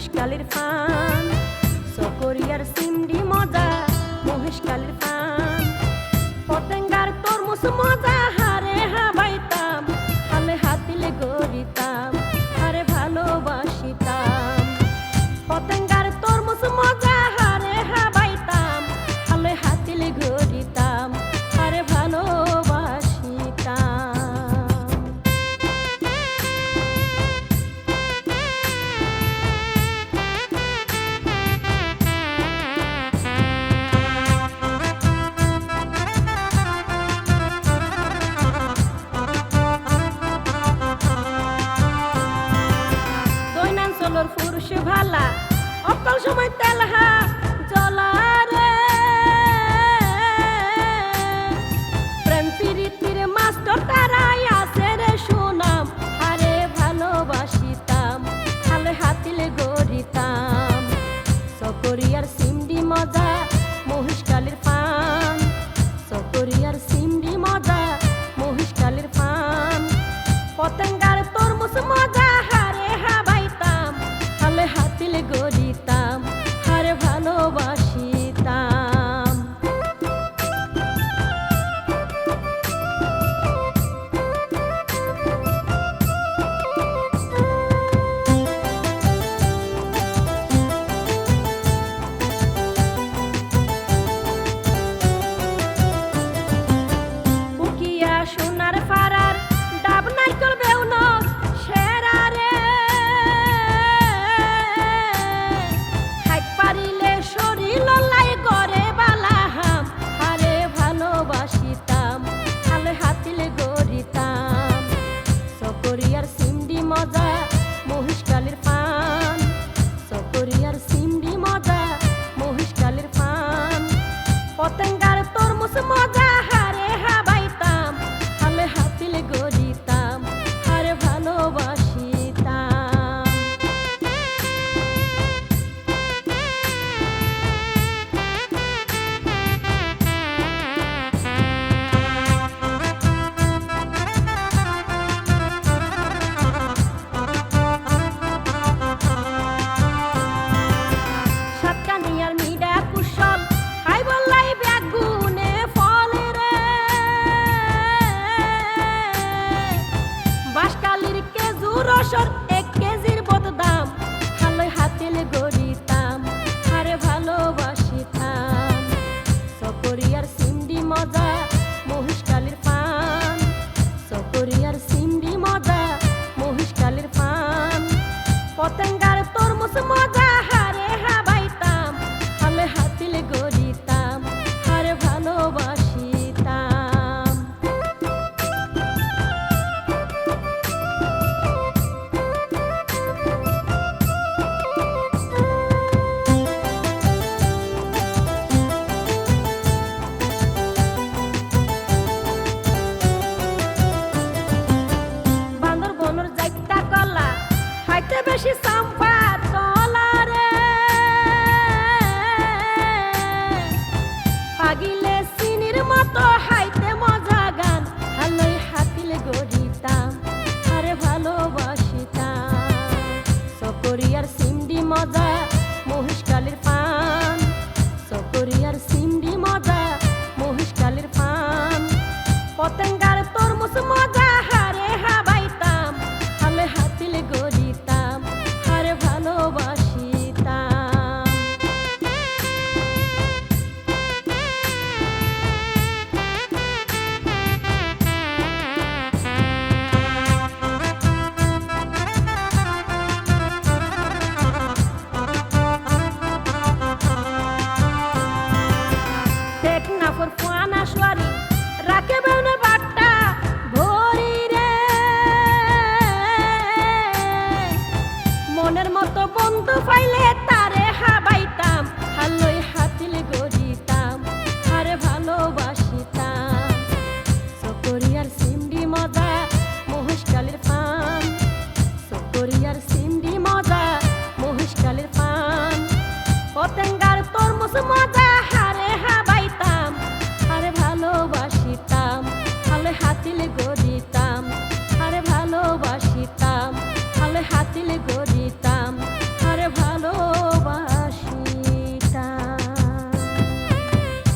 মহেশ কালের fun. সকরিয়ার সিমডি মজা Mahesh fun. পতেঙ্গার তরমুজ মজা মাস্টার তারাই আছে রে আরে ভালোবাসিতাম হাতিলে গড়িতাম। মজা মহিষ বছর এক কেজির বত দাম ভালোই হাতিল গড়িতাম হারে ভালোবাসিতাম। সকরিয়ার সিমডি মজা মহিষকালীর পান। সকরিয়ার সিমডি মজা মহিষকালীর পান। পতেঙ্গার তরমুজ মজা, হারে হাবাইতাম। ভালোই হাতিল গড়ি 怎么的？